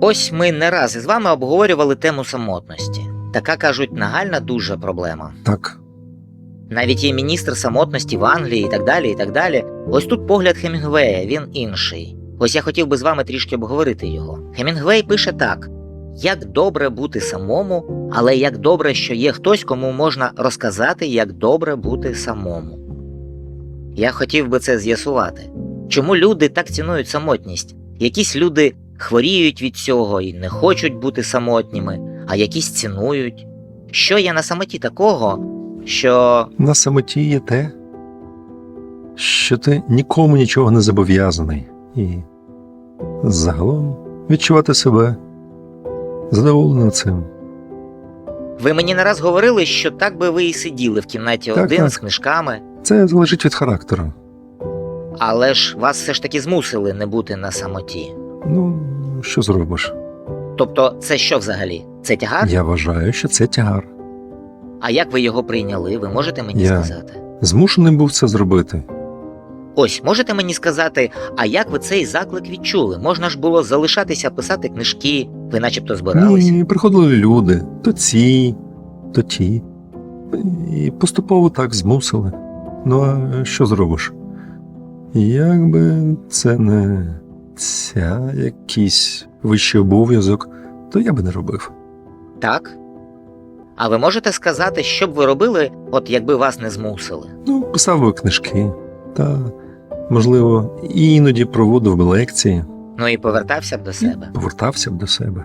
Ось ми не раз із вами обговорювали тему самотності. Така кажуть, нагальна дуже проблема. Так, Навіть є міністр самотності в Англії і так далі. і так далі. Ось тут погляд Хемінгвея, він інший. Ось я хотів би з вами трішки обговорити його. Хемінгвей пише так: як добре бути самому, але як добре, що є хтось, кому можна розказати, як добре бути самому. Я хотів би це з'ясувати. Чому люди так цінують самотність? Якісь люди хворіють від цього і не хочуть бути самотніми, а якісь цінують. Що є на самоті такого, що на самоті є те, що ти нікому нічого не зобов'язаний, і загалом відчувати себе задоволеним цим. Ви мені не раз говорили, що так би ви і сиділи в кімнаті Так, один так. з книжками, Це залежить від характеру. але ж вас все ж таки змусили не бути на самоті. Ну, що зробиш? Тобто, це що взагалі? Це тягар? Я вважаю, що це тягар. А як ви його прийняли? Ви можете мені Я- сказати? Змушений був це зробити. Ось можете мені сказати, а як ви цей заклик відчули? Можна ж було залишатися писати книжки, ви начебто збиралися. Ні, приходили люди, то ці, то ті. І поступово так змусили. Ну, а що зробиш? Якби це не ця якийсь вищий обов'язок, то я би не робив. Так? А ви можете сказати, що б ви робили, от якби вас не змусили? Ну, писав би книжки, та, можливо, іноді проводив би лекції, Ну і повертався б до і себе. повертався б до себе.